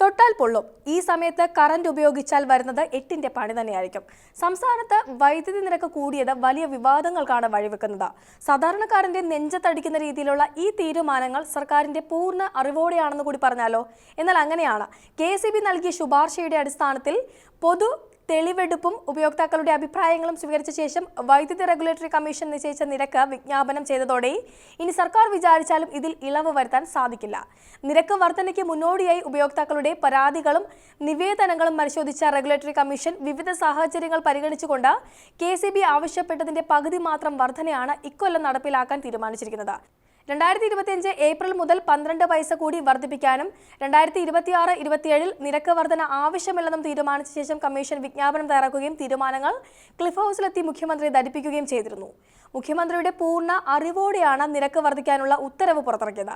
തൊട്ടാൽ പൊള്ളും. ഈ സമയത്ത് കറന്റ് ഉപയോഗിച്ചാൽ വരുന്നത് എട്ടിന്റെ പണി തന്നെയായിരിക്കും. സംസ്ഥാനത്ത് വൈദ്യുതി നിരക്ക് കൂടിയത് വലിയ വിവാദങ്ങൾക്കാണ് വഴിവെക്കുന്നത്. സാധാരണക്കാരന്റെ നെഞ്ചത്തടിക്കുന്ന രീതിയിലുള്ള ഈ തീരുമാനങ്ങൾ സർക്കാരിന്റെ പൂർണ അറിവോടെയാണെന്ന് കൂടി പറഞ്ഞാലോ? എന്നാൽ അങ്ങനെയാണ്. കെ നൽകിയ ശുപാർശയുടെ അടിസ്ഥാനത്തിൽ പൊതു തെളിവെടുപ്പും ഉപയോക്താക്കളുടെ അഭിപ്രായങ്ങളും സ്വീകരിച്ച ശേഷം വൈദ്യുതി റെഗുലേറ്ററി കമ്മീഷൻ നിശ്ചയിച്ച നിരക്ക് വിജ്ഞാപനം ചെയ്തതോടെ ഇനി സർക്കാർ വിചാരിച്ചാലും ഇതിൽ ഇളവ് വരുത്താൻ സാധിക്കില്ല. നിരക്ക് വർധനയ്ക്ക് മുന്നോടിയായി ഉപയോക്താക്കളുടെ പരാതികളും നിവേദനങ്ങളും പരിശോധിച്ച റെഗുലേറ്ററി കമ്മീഷൻ വിവിധ സാഹചര്യങ്ങൾ പരിഗണിച്ചുകൊണ്ട് കെ ആവശ്യപ്പെട്ടതിന്റെ പകുതി മാത്രം വർധനയാണ് ഇക്കൊല്ലം നടപ്പിലാക്കാൻ തീരുമാനിച്ചിരിക്കുന്നത്. രണ്ടായിരത്തി ഇരുപത്തിയഞ്ച് ഏപ്രിൽ മുതൽ പന്ത്രണ്ട് പൈസ കൂടി വർദ്ധിപ്പിക്കാനും രണ്ടായിരത്തി ഇരുപത്തിയാറ് ഇരുപത്തിയേഴിൽ നിരക്ക് വർധന ആവശ്യമില്ലെന്നും തീരുമാനിച്ച ശേഷം കമ്മീഷൻ വിജ്ഞാപനം തയ്യാറാക്കുകയും തീരുമാനങ്ങൾ ക്ലിഫ് ഹൗസിലെത്തി മുഖ്യമന്ത്രി ധരിപ്പിക്കുകയും ചെയ്തിരുന്നു. മുഖ്യമന്ത്രിയുടെ പൂർണ അറിവോടെയാണ് നിരക്ക് വർദ്ധിക്കാനുള്ള ഉത്തരവ് പുറത്തിറക്കിയത്.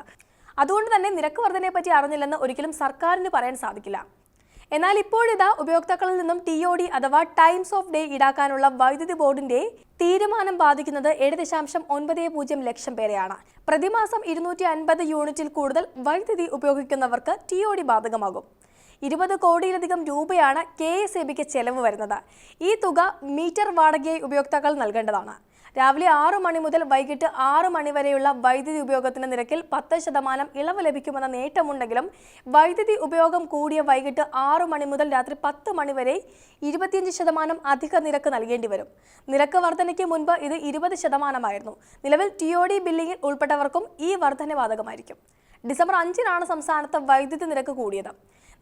അതുകൊണ്ട് തന്നെ നിരക്ക് വർധനയെപ്പറ്റി അറിഞ്ഞില്ലെന്ന് ഒരിക്കലും സർക്കാരിന് പറയാൻ സാധിക്കില്ല. എന്നാൽ ഇപ്പോഴിതാ ഉപയോക്താക്കളിൽ നിന്നും ടി ഒ ഡി അഥവാ ടൈംസ് ഓഫ് ഡേ ഈടാക്കാനുള്ള വൈദ്യുതി ബോർഡിന്റെ തീരുമാനം ബാധിക്കുന്നത് ഏഴ് ദശാംശം ഒൻപത് പൂജ്യം ലക്ഷം പേരെയാണ്. പ്രതിമാസം ഇരുന്നൂറ്റി അൻപത് യൂണിറ്റിൽ കൂടുതൽ വൈദ്യുതി ഉപയോഗിക്കുന്നവർക്ക് ടി ഒ ഡി ബാധകമാകും. ഇരുപത് കോടിയിലധികം രൂപയാണ് കെ എസ് എ ബിക്ക് ചെലവ് വരുന്നത്. ഈ തുക മീറ്റർ വാടകയായി ഉപയോക്താക്കൾ നൽകേണ്ടതാണ്. രാവിലെ ആറ് മണി മുതൽ വൈകിട്ട് ആറ് മണി വരെയുള്ള വൈദ്യുതി ഉപയോഗത്തിന്റെ നിരക്കിൽ പത്ത് ശതമാനം ഇളവ് ലഭിക്കുമെന്ന നേട്ടമുണ്ടെങ്കിലും വൈദ്യുതി ഉപയോഗം കൂടിയ വൈകിട്ട് ആറ് മണി മുതൽ രാത്രി പത്ത് മണി വരെ ഇരുപത്തിയഞ്ച് ശതമാനം അധിക നിരക്ക് നൽകേണ്ടി വരും. നിരക്ക് വർധനയ്ക്ക് മുൻപ് ഇത് ഇരുപത് ശതമാനമായിരുന്നു. നിലവിൽ ടി ഒ ഡി ബില്ലിംഗിൽ ഉൾപ്പെട്ടവർക്കും ഈ വർധന ബാധകമായിരിക്കും ഡിസംബർ അഞ്ചിനാണ് സംസ്ഥാനത്ത് വൈദ്യുതി നിരക്ക് കൂടിയത്.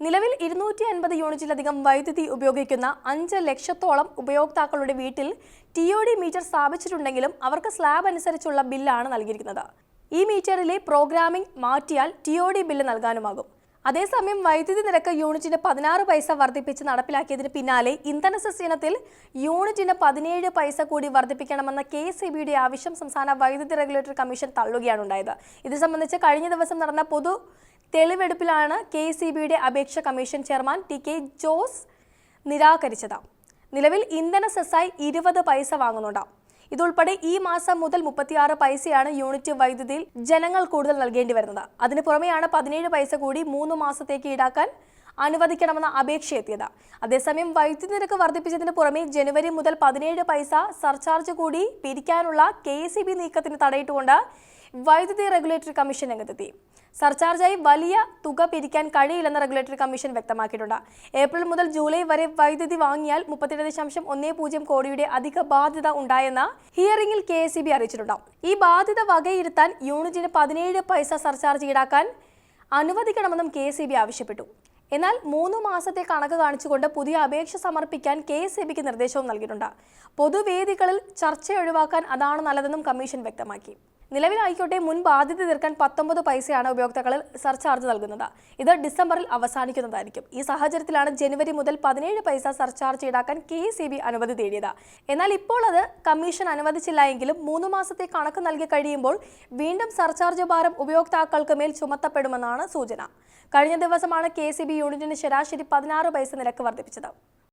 നിലവിൽ ഇരുന്നൂറ്റി അൻപത് യൂണിറ്റിലധികം വൈദ്യുതി ഉപയോഗിക്കുന്ന അഞ്ച് ലക്ഷത്തോളം ഉപയോക്താക്കളുടെ വീട്ടിൽ ടി ഒ ഡി മീറ്റർ സ്ഥാപിച്ചിട്ടുണ്ടെങ്കിലും അവർക്ക് സ്ലാബ് അനുസരിച്ചുള്ള ബില്ലാണ് നൽകിയിരിക്കുന്നത്. ഈ മീറ്ററിലെ പ്രോഗ്രാമിംഗ് മാറ്റിയാൽ ടി ഒ ഡി ബില്ല് നൽകാനുമാകും. അതേസമയം വൈദ്യുതി നിരക്ക് യൂണിറ്റിന് പതിനാറ് പൈസ വർദ്ധിപ്പിച്ച് നടപ്പിലാക്കിയതിന് പിന്നാലെ ഇന്ധന സെസ് ഇനത്തിൽ യൂണിറ്റിന് പതിനേഴ് പൈസ കൂടി വർദ്ധിപ്പിക്കണമെന്ന കെ സി ബിയുടെ ആവശ്യം സംസ്ഥാന വൈദ്യുതി റെഗുലേറ്ററി കമ്മീഷൻ തള്ളുകയാണ് ഉണ്ടായത്. ഇത് സംബന്ധിച്ച് കഴിഞ്ഞ ദിവസം നടന്ന പൊതു തെളിവെടുപ്പിലാണ് കെ സി ബിയുടെ അപേക്ഷ commission chairman T K Jose നിരാകരിച്ചത്. നിലവിൽ ഇന്ധന സെസ്സായി ഇരുപത് പൈസ വാങ്ങുന്നുണ്ട്. ഇതുൾപ്പെടെ ഈ മാസം മുതൽ മുപ്പത്തിയാറ് പൈസയാണ് യൂണിറ്റ് വൈദ്യുതിയിൽ ജനങ്ങൾ കൂടുതൽ നൽകേണ്ടി വരുന്നത്. അതിന് പുറമെയാണ് പതിനേഴ് പൈസ കൂടി മൂന്ന് മാസത്തേക്ക് ഈടാക്കാൻ അനുവദിക്കണമെന്ന അപേക്ഷ എത്തിയത്. അതേസമയം വൈദ്യുതി നിരക്ക് വർദ്ധിപ്പിച്ചതിന് പുറമെ ജനുവരി മുതൽ പതിനേഴ് പൈസ സർചാർജ് കൂടി പിരിക്കാനുള്ള കെ എസ് നീക്കത്തിന് തടയിട്ടുകൊണ്ട് വൈദ്യുതി റെഗുലേറ്ററി കമ്മീഷൻ രംഗത്തെത്തി. സർചാർജായി വലിയ തുക പിരിക്കാൻ കഴിയില്ലെന്ന് റെഗുലേറ്ററി കമ്മീഷൻ വ്യക്തമാക്കിയിട്ടുണ്ട്. ഏപ്രിൽ മുതൽ ജൂലൈ വരെ വൈദ്യുതി വാങ്ങിയാൽ മുപ്പത്തിരണ്ട് ദശാംശം ഒന്നേ പൂജ്യം കോടിയുടെ അധിക ബാധ്യത ഉണ്ടായെന്ന ഹിയറിംഗിൽ കെ എസ് ബി അറിയിച്ചിട്ടുണ്ട്. ഈ ബാധ്യത വകയിരുത്താൻ യൂണിറ്റിന് പതിനേഴ് പൈസ സർചാർജ് ഈടാക്കാൻ അനുവദിക്കണമെന്നും കെ എസ് ബി ആവശ്യപ്പെട്ടു. എന്നാൽ മൂന്ന് മാസത്തെ കണക്ക് കാണിച്ചുകൊണ്ട് പുതിയ അപേക്ഷ സമർപ്പിക്കാൻ കെ എസ് എ ബിക്ക് നിർദ്ദേശവും നൽകിയിട്ടുണ്ട്. പൊതുവേദികളിൽ ചർച്ച ഒഴിവാക്കാൻ അതാണ് നല്ലതെന്നും കമ്മീഷൻ വ്യക്തമാക്കി. നിലവിലായിക്കോട്ടെ മുൻ ബാധ്യത തീർക്കാൻ പത്തൊമ്പത് പൈസയാണ് ഉപയോക്താക്കളിൽ സർചാർജ് നൽകുന്നത്. ഇത് ഡിസംബറിൽ അവസാനിക്കുന്നതായിരിക്കും. ഈ സാഹചര്യത്തിലാണ് ജനുവരി മുതൽ പതിനേഴ് പൈസ സർചാർജ് ഈടാക്കാൻ കെ സി ബി അനുമതി തേടിയത്. എന്നാൽ ഇപ്പോൾ അത് കമ്മീഷൻ അനുവദിച്ചില്ല എങ്കിലും മൂന്ന് മാസത്തെ കണക്ക് നൽകി കഴിയുമ്പോൾ വീണ്ടും സർചാർജ് ഭാരം ഉപയോക്താക്കൾക്ക് മേൽ ചുമത്തപ്പെടുമെന്നാണ് സൂചന. കഴിഞ്ഞ ദിവസമാണ് കെ സി ബി യൂണിറ്റിന് ശരാശരി പതിനാറ് പൈസ നിരക്ക് വർദ്ധിപ്പിച്ചത്.